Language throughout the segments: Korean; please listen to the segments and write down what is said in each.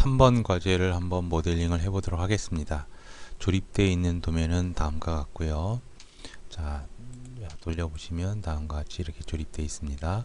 3번 과제를 한번 모델링을 해 보도록 하겠습니다. 조립되어 있는 도면은 다음과 같고요. 자, 돌려보시면 다음과 같이 이렇게 조립되어 있습니다.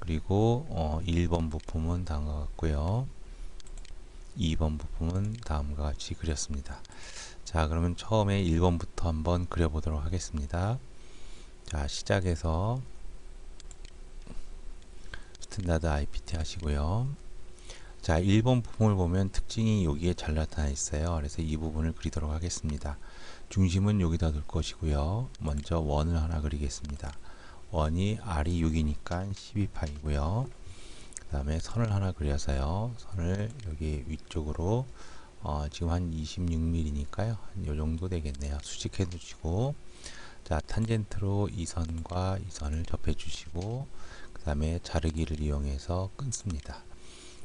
그리고 어, 1번 부품은 다음과 같고요. 2번 부품은 다음과 같이 그렸습니다. 자, 그러면 처음에 1번부터 한번 그려보도록 하겠습니다. 자, 시작해서 스탠다드 IPT 하시고요. 자, 1번 부분을 보면 특징이 여기에 잘 나타나 있어요. 그래서 이 부분을 그리도록 하겠습니다. 중심은 여기다 둘 것이고요. 먼저 원을 하나 그리겠습니다. 원이 R이 6이니까 12파이고요. 그 다음에 선을 하나 그려서요. 선을 여기 위쪽으로 어, 지금 한 26mm니까요. 한 요 정도 되겠네요. 수직해 두시고 자, 탄젠트로 이 선과 이 선을 접해 주시고 그 다음에 자르기를 이용해서 끊습니다.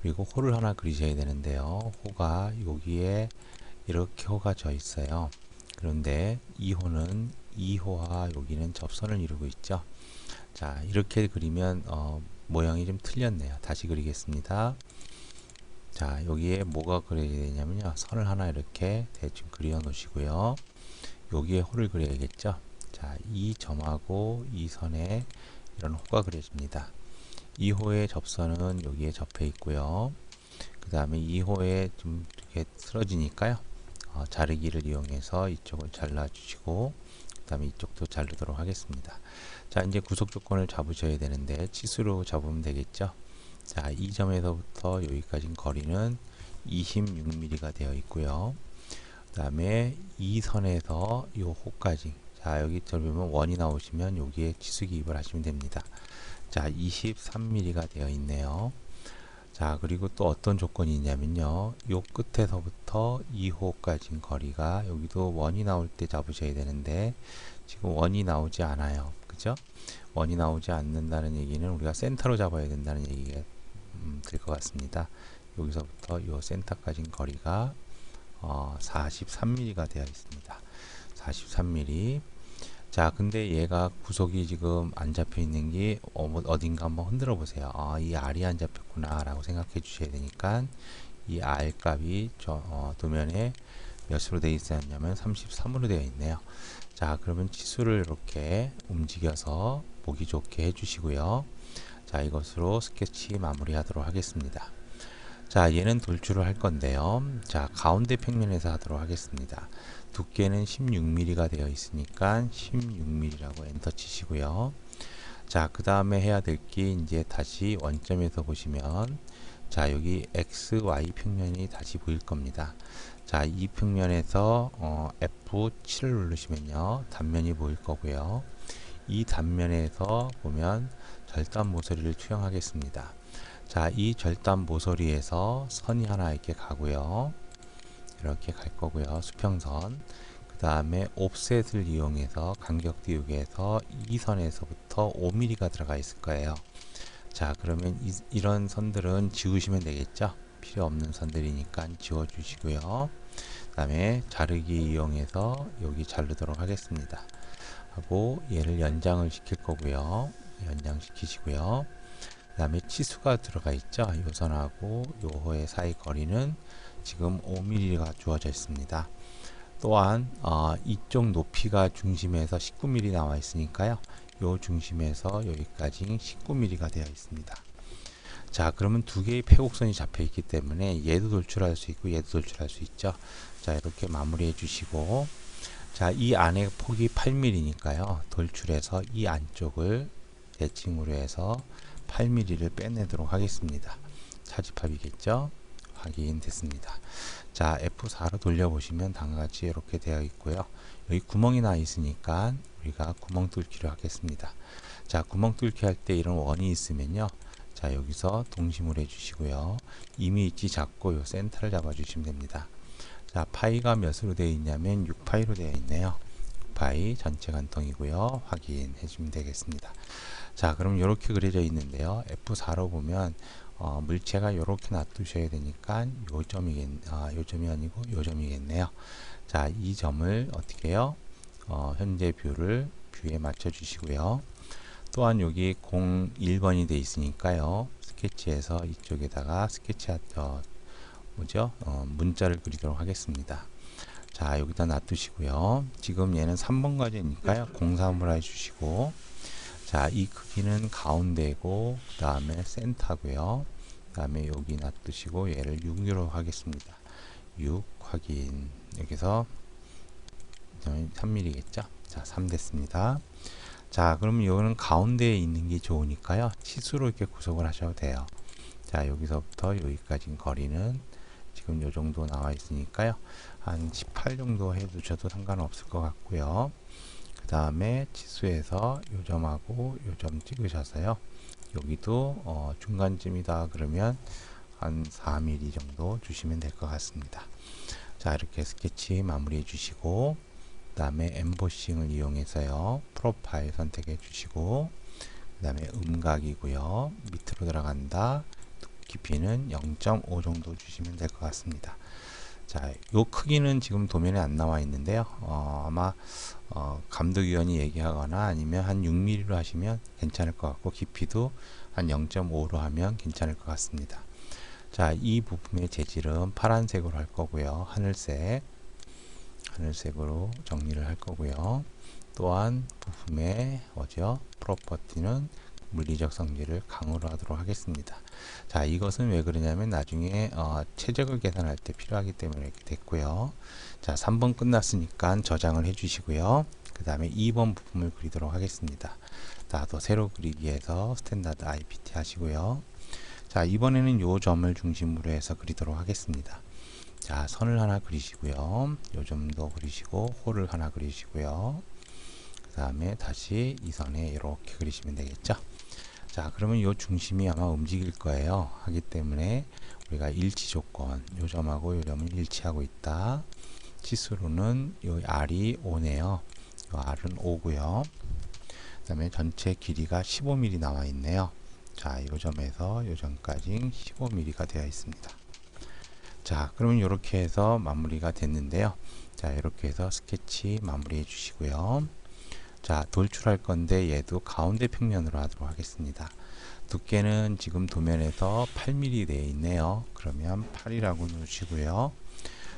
그리고 호를 하나 그리셔야 되는데요. 호가 여기에 이렇게 호가 져 있어요. 그런데 이 호는 이 호와 여기는 접선을 이루고 있죠. 자 이렇게 그리면 어, 모양이 좀 틀렸네요. 다시 그리겠습니다. 자 여기에 뭐가 그려야 되냐면요. 선을 하나 이렇게 대충 그려 놓으시고요. 여기에 호를 그려야겠죠. 자 이 점하고 이 선에 이런 호가 그려집니다. 2호의 접선은 여기에 접해 있고요. 그 다음에 2호에 좀 이렇게 쓰러지니까요. 어, 자르기를 이용해서 이쪽을 잘라 주시고 그 다음에 이쪽도 자르도록 하겠습니다. 자 이제 구속 조건을 잡으셔야 되는데 치수로 잡으면 되겠죠. 자 이 점에서부터 여기까지 거리는 26mm가 되어 있고요. 그 다음에 이 선에서 이 호까지 자 여기 보면 원이 나오시면 여기에 치수 기입을 하시면 됩니다. 자 23mm가 되어 있네요. 자 그리고 또 어떤 조건이 있냐면요. 요 끝에서부터 2호까지 거리가 여기도 원이 나올 때 잡으셔야 되는데 지금 원이 나오지 않아요. 그죠? 원이 나오지 않는다는 얘기는 우리가 센터로 잡아야 된다는 얘기가 음, 될것 같습니다. 여기서부터 요 센터까지 거리가 어, 43mm가 되어 있습니다. 43mm 자 근데 얘가 구속이 지금 안 잡혀 있는 게 어딘가 한번 흔들어 보세요. 아, 이 R이 안 잡혔구나 라고 생각해 주셔야 되니까 이 R 값이 저 어, 도면에 몇으로 되어 있었냐면 33으로 되어 있네요. 자 그러면 치수를 이렇게 움직여서 보기 좋게 해 주시고요. 자 이것으로 스케치 마무리 하도록 하겠습니다. 자 얘는 돌출을 할 건데요. 자 가운데 평면에서 하도록 하겠습니다 두께는 16mm가 되어 있으니까 16mm라고 엔터 치시고요. 자, 그 다음에 해야 될 게 이제 다시 원점에서 보시면 자, 여기 XY 평면이 다시 보일 겁니다. 자, 이 평면에서 어, F7을 누르시면요. 단면이 보일 거고요. 이 단면에서 보면 절단 모서리를 투영하겠습니다. 자, 이 절단 모서리에서 선이 하나 이렇게 가고요. 이렇게 갈 거고요. 수평선. 그 다음에 옵셋을 이용해서 간격 띄우기에서 이 선에서부터 5mm가 들어가 있을 거예요. 자, 그러면 이, 런 선들은 지우시면 되겠죠? 필요 없는 선들이니까 지워 주시고요. 그 다음에 자르기 이용해서 여기 자르도록 하겠습니다. 하고 얘를 연장을 시킬 거고요. 연장시키시고요. 그 다음에 치수가 들어가 있죠. 요 선하고 요호의 사이 거리는 지금 5mm가 주어져 있습니다. 또한 어, 이쪽 높이가 중심에서 19mm 나와 있으니까요. 요 중심에서 여기까지 19mm가 되어 있습니다. 자 그러면 두 개의 폐곡선이 잡혀 있기 때문에 얘도 돌출할 수 있고 얘도 돌출할 수 있죠. 자 이렇게 마무리해 주시고 자이 안에 폭이 8mm니까요. 돌출해서 이 안쪽을 대칭으로 해서 8mm를 빼내도록 하겠습니다. 차집합이겠죠. 확인됐습니다. 자 F4로 돌려보시면 다음같이 이렇게 되어 있고요. 여기 구멍이 나 있으니까 우리가 구멍 뚫기를 하겠습니다. 자 구멍 뚫기 할 때 이런 원이 있으면요. 자 여기서 동심을 해주시고요. 이미 있지 잡고 요 센터를 잡아주시면 됩니다. 자 파이가 몇으로 되어 있냐면 6파이로 되어 있네요. 6파이 전체 간통이고요. 확인해 주면 되겠습니다. 자 그럼 이렇게 그려져 있는데요. F4로 보면 어, 물체가 이렇게 놔두셔야 되니까 요 점이겠 아, 요 점이 아니고 요 점이겠네요. 자, 이 점을 어떻게 해요? 어, 현재 뷰를 뷰에 맞춰 주시고요. 또한 여기 01번이 돼 있으니까요. 스케치에서 이쪽에다가 스케치 어, 뭐죠? 어, 문자를 그리도록 하겠습니다. 자, 여기다 놔두시고요. 지금 얘는 3번 과제니까요. 공삼을 해주시고, 자, 이 크기는 가운데고, 그 다음에 센터고요. 그 다음에 여기 놔두시고, 얘를 6으로 하겠습니다. 6 확인. 여기서 3mm겠죠? 자, 3 됐습니다. 자, 그러면 이거는 가운데에 있는 게 좋으니까요. 치수로 이렇게 구속을 하셔도 돼요. 자, 여기서부터 여기까지 거리는 지금 요 정도 나와 있으니까요. 한 18 정도 해 두셔도 상관없을 것 같고요. 그 다음에 치수에서 요 점하고 요점 찍으셔서요. 여기도 어, 중간쯤이다 그러면 한 4mm 정도 주시면 될 것 같습니다. 자, 이렇게 스케치 마무리해 주시고 그 다음에 엠보싱을 이용해서요 프로파일 선택해 주시고 그 다음에 음각이고요 밑으로 들어간다 깊이는 0.5 정도 주시면 될 것 같습니다 자, 요 크기는 지금 도면에 안 나와 있는데요. 어, 아마 어, 감독위원이 얘기하거나 아니면 한 6mm로 하시면 괜찮을 것 같고 깊이도 한 0.5로 하면 괜찮을 것 같습니다. 자, 이 부품의 재질은 파란색으로 할 거고요. 하늘색. 하늘색으로 정리를 할 거고요. 또한 부품의 뭐죠? 프로퍼티는 물리적 성질을 강으로 하도록 하겠습니다. 자, 이것은 왜 그러냐면 나중에 어, 최적을 계산할 때 필요하기 때문에 이렇게 됐고요. 자, 3번 끝났으니까 저장을 해 주시고요. 그 다음에 2번 부품을 그리도록 하겠습니다. 나도 세로 그리기에서 스탠다드 IPT 하시고요. 자, 이번에는 요 점을 중심으로 해서 그리도록 하겠습니다. 자, 선을 하나 그리시고요. 요 점도 그리시고 홀을 하나 그리시고요. 그 다음에 다시 이 선에 이렇게 그리시면 되겠죠. 자, 그러면 요 중심이 아마 움직일 거예요. 하기 때문에 우리가 일치 조건, 요 점하고 요 점을 일치하고 있다. 치수로는 요 R이 5네요. 요 R은 5고요. 그 다음에 전체 길이가 15mm 나와 있네요. 자, 요 점에서 요 점까지 15mm가 되어 있습니다. 자 그러면 이렇게 해서 마무리가 됐는데요 자 이렇게 해서 스케치 마무리해 주시고요 자 돌출할 건데 얘도 가운데 평면으로 하도록 하겠습니다. 두께는 지금 도면에서 8mm 되어 있네요. 그러면 8이라고 놓으시고요.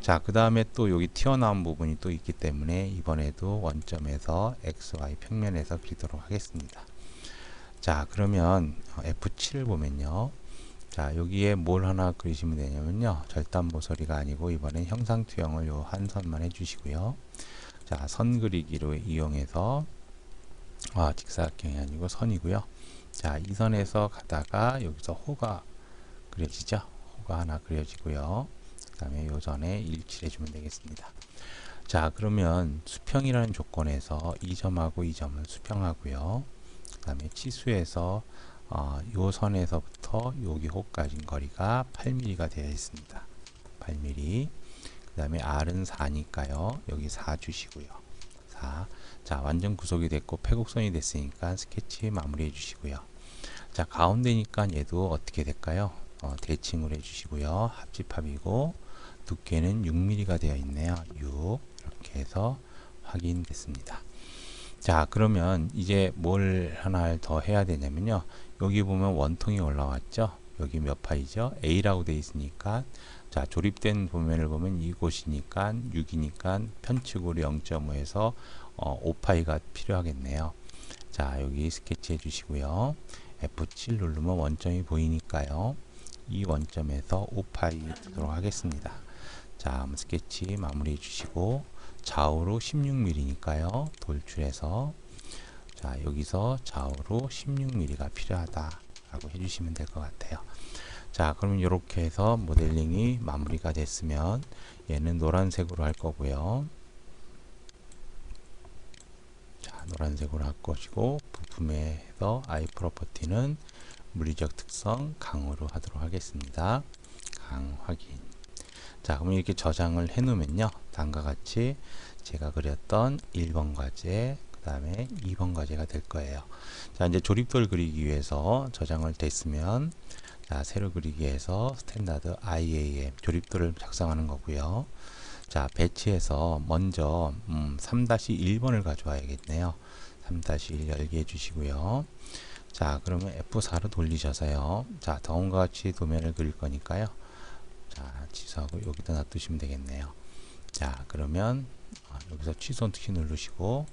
자그 다음에 또 여기 튀어나온 부분이 또 있기 때문에 이번에도 원점에서 XY 평면에서 그리도록 하겠습니다. 자 그러면 F7을 보면요. 자 여기에 뭘 하나 그리시면 되냐면요. 절단 모서리가 아니고 이번엔 형상 투영을 요 한 선만 해주시고요 자 선 그리기로 이용해서 아 직사각형이 아니고 선이고요. 자 이 선에서 가다가 여기서 호가 그려지죠? 호가 하나 그려지고요. 그 다음에 요 선에 일치해 주면 되겠습니다. 자 그러면 수평이라는 조건에서 이 점하고 이 점은 수평하고요. 그 다음에 치수에서 어, 요 선에서부터 여기 호까지 거리가 8mm가 되어 있습니다. 8mm. 그 다음에 R은 4니까요. 여기 4 주시고요. 4. 자, 완전 구속이 됐고 폐곡선이 됐으니까 스케치 마무리해 주시고요. 자, 가운데니까 얘도 어떻게 될까요? 어, 대칭을 해 주시고요. 합집합이고 두께는 6mm가 되어 있네요. 6. 이렇게 해서 확인됐습니다. 자, 그러면 이제 뭘 하나 더 해야 되냐면요. 여기 보면 원통이 올라왔죠 여기 몇 파이죠 A라고 되어 있으니까 자 조립된 도면을 보면 이곳이니까 6이니까 편측으로 0.5에서 어, 5파이가 필요하겠네요. 자 여기 스케치 해 주시고요. F7 누르면 원점이 보이니까요. 이 원점에서 5파이 뜨도록 하겠습니다. 자 스케치 마무리 해 주시고 좌우로 16mm니까요. 돌출해서. 자 여기서 좌우로 16mm가 필요하다 라고 해주시면 될 것 같아요 자 그러면 이렇게 해서 모델링이 마무리가 됐으면 얘는 노란색으로 할 거고요. 자 노란색으로 할 것이고 부품에서 아이 프로퍼티는 물리적 특성 강으로 하도록 하겠습니다. 강 확인. 자 그럼 이렇게 저장을 해 놓으면요. 다음과 같이 제가 그렸던 1번 과제 다음에 2번 과제가 될 거예요. 자, 이제 조립도를 그리기 위해서 저장을 됐으면 자, 세로 그리기에서 스탠다드 IAM 조립도를 작성하는 거고요. 자, 배치해서 먼저 음, 3-1번을 가져와야겠네요. 3-1 열게 해주시고요. 자, 그러면 F4로 돌리셔서요. 자, 다음과 같이 도면을 그릴 거니까요. 자, 취소하고 여기다 놔두시면 되겠네요. 자, 그러면 어, 여기서 취소 키 누르시고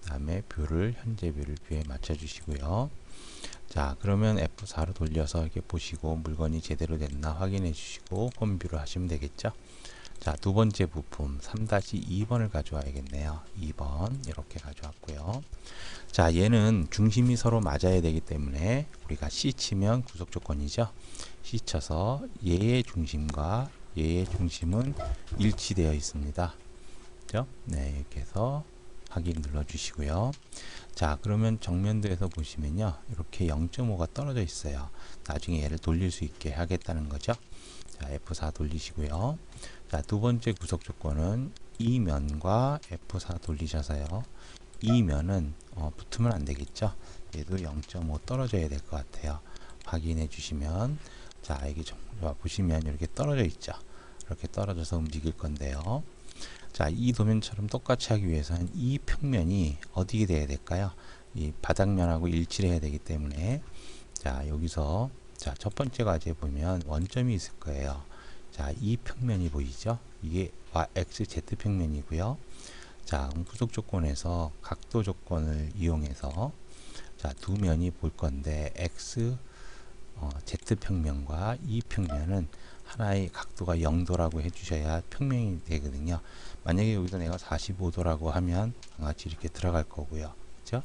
그 다음에 뷰를 현재 뷰를 뷰에 맞춰 주시고요. 자, 그러면 F4로 돌려서 이렇게 보시고 물건이 제대로 됐나 확인해 주시고 홈뷰를 하시면 되겠죠. 자, 두 번째 부품 3-2번을 가져와야겠네요. 2번 이렇게 가져왔고요. 자, 얘는 중심이 서로 맞아야 되기 때문에 우리가 C 치면 구속 조건이죠. C 쳐서 얘의 중심과 얘의 중심은 일치되어 있습니다. 그죠? 네, 이렇게 해서 확인 눌러 주시고요. 자, 그러면 정면도에서 보시면요. 이렇게 0.5가 떨어져 있어요. 나중에 얘를 돌릴 수 있게 하겠다는 거죠. 자, F4 돌리시고요. 자, 두 번째 구속 조건은 이 면과 F4 돌리셔서요. 이 면은 어, 붙으면 안 되겠죠. 얘도 0.5 떨어져야 될 것 같아요. 확인해 주시면 자, 좀 보시면 이렇게 떨어져 있죠. 이렇게 떨어져서 움직일 건데요. 자, 이 도면처럼 똑같이 하기 위해서는 이 평면이 어디에 돼야 될까요? 이 바닥면하고 일치를 해야 되기 때문에 자, 여기서 자, 첫 번째 과제 보면 원점이 있을 거예요. 자, 이 평면이 보이죠? 이게 XZ 평면이고요. 자, 구속 조건에서 각도 조건을 이용해서 자, 두 면이 볼 건데 X 어, Z 평면과 이 평면은 하나의 각도가 0도라고 해주셔야 평면이 되거든요. 만약에 여기서 내가 45도라고 하면 같이 이렇게 들어갈 거고요. 그죠?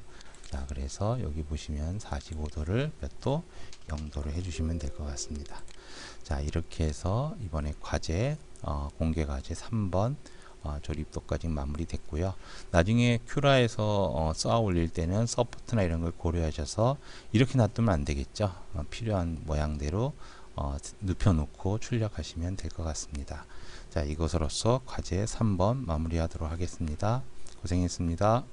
자, 그래서 여기 보시면 45도를 몇 도? 0도로 해주시면 될 것 같습니다. 자, 이렇게 해서 이번에 과제, 어, 공개 과제 3번 어, 조립도까지 마무리됐고요. 나중에 큐라에서 어, 쌓아 올릴 때는 서포트나 이런 걸 고려하셔서 이렇게 놔두면 안 되겠죠. 어, 필요한 모양대로 어, 눕혀놓고 출력하시면 될 것 같습니다. 자, 이것으로서 과제 3번 마무리하도록 하겠습니다. 고생했습니다.